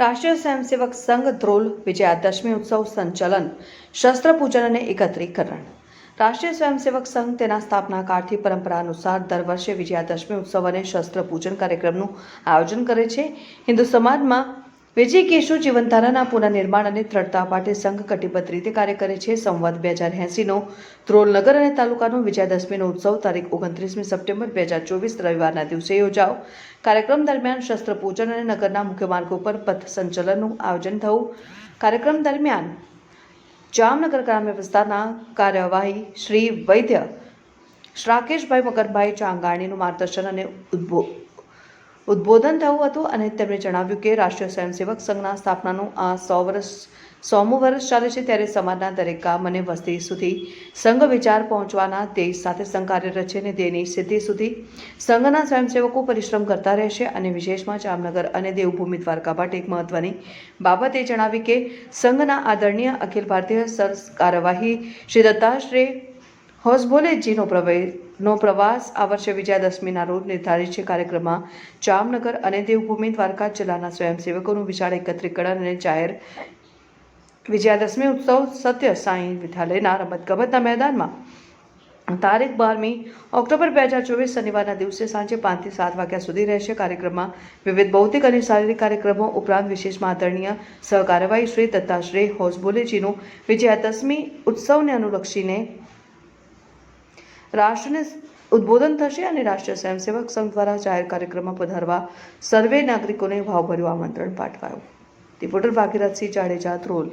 રાષ્ટ્રીય સ્વયંસેવક સંઘ ધ્રોલ વિજયાદશમી ઉત્સવ સંચલન, શસ્ત્ર પૂજન અને એકત્રીકરણ. રાષ્ટ્રીય સ્વયંસેવક સંઘ તેના સ્થાપના કાળથી પરંપરા અનુસાર દર વર્ષે વિજયાદશમી ઉત્સવ અને શસ્ત્ર પૂજન કાર્યક્રમનું આયોજન કરે છે. હિન્દુ સમાજમાં વિજય કેશુ જીવનધારાના પુનઃનિર્માણ અને દ્રઢતા માટે સંઘ કટિબદ્ધ રીતે કાર્ય કરે છે. સંવાદ બે હજાર એંસીનો ધ્રોલનગર અને તાલુકાનો વિજયાદશમીનો ઉત્સવ તારીખ ઓગણત્રીસમી સપ્ટેમ્બર બે હજાર ચોવીસ રવિવારના દિવસે યોજાઓ કાર્યક્રમ દરમિયાન શસ્ત્ર પૂજન અને નગરના મુખ્ય માર્ગો પર પથ સંચલનનું આયોજન થયું. કાર્યક્રમ દરમિયાન જામનગર ગ્રામ્ય વિસ્તારના કાર્યવાહી શ્રી વૈદ્ય શ્રાકેશભાઈ મકરભાઈ ચાંગાણીનું માર્ગદર્શન અને ઉદ્બો ઉદ્બોધન થયું હતું અને તેમણે જણાવ્યું કે રાષ્ટ્રીય સ્વયંસેવક સંઘના સ્થાપનાનું આ સો વર્ષ, સોમું વર્ષ ચાલે છે ત્યારે સમાજના દરેક ગામ અને વસ્તી સુધી સંઘ વિચાર પહોંચવાના ધ્યેય સાથે સંઘ કાર્યરત છે અને તેની સિદ્ધિ સુધી સંઘના સ્વયંસેવકો પરિશ્રમ કરતા રહેશે અને વિશેષમાં જામનગર અને દેવભૂમિ દ્વારકા માટે એક મહત્વની બાબત એ જણાવી કે સંઘના આદરણીય અખિલ ભારતીય સર કાર્યવાહી શ્રી દત્તાશ્રી હોસબોલેજીનો પ્રવેશનો પ્રવાસ, આ વર્ષે વિજયાદશમીના રોજ નિર્ધારિત છે કાર્યક્રમમાં જામનગર અને દેવભૂમિ દ્વારકા જિલ્લાના સ્વયંસેવકોનું વિશાળ એકત્રીકરણ અને જાહેર વિજયાદશમી ઉત્સવ સત્ય સાંઈ વિદ્યાલયના રમતગમતના મેદાનમાં. તારીખ બારમી ઓક્ટોબર બે હજાર ચોવીસ શનિવારના દિવસે સાંજે પાંચથી સાત વાગ્યા સુધી રહેશે કાર્યક્રમમાં. વિવિધ ભૌતિક અને શારીરિક કાર્યક્રમો ઉપરાંત વિશેષમાં આદરણીય સહકાર્યવાહી શ્રી દત્તાશ્રી હોસબોલેજીનું વિજયાદશમી ઉત્સવને અનુલક્ષીને રાષ્ટ્રને ઉદ્બોધન થશે અને રાષ્ટ્રીય સ્વયંસેવક સંઘ દ્વારા જાહેર કાર્યક્રમમાં પધારવા સર્વે નાગરિકોને ભાવભર્યું આમંત્રણ પાઠવાયું. રિપોર્ટર ભાગીરથસિંહ જાડેજા ધ્રોલ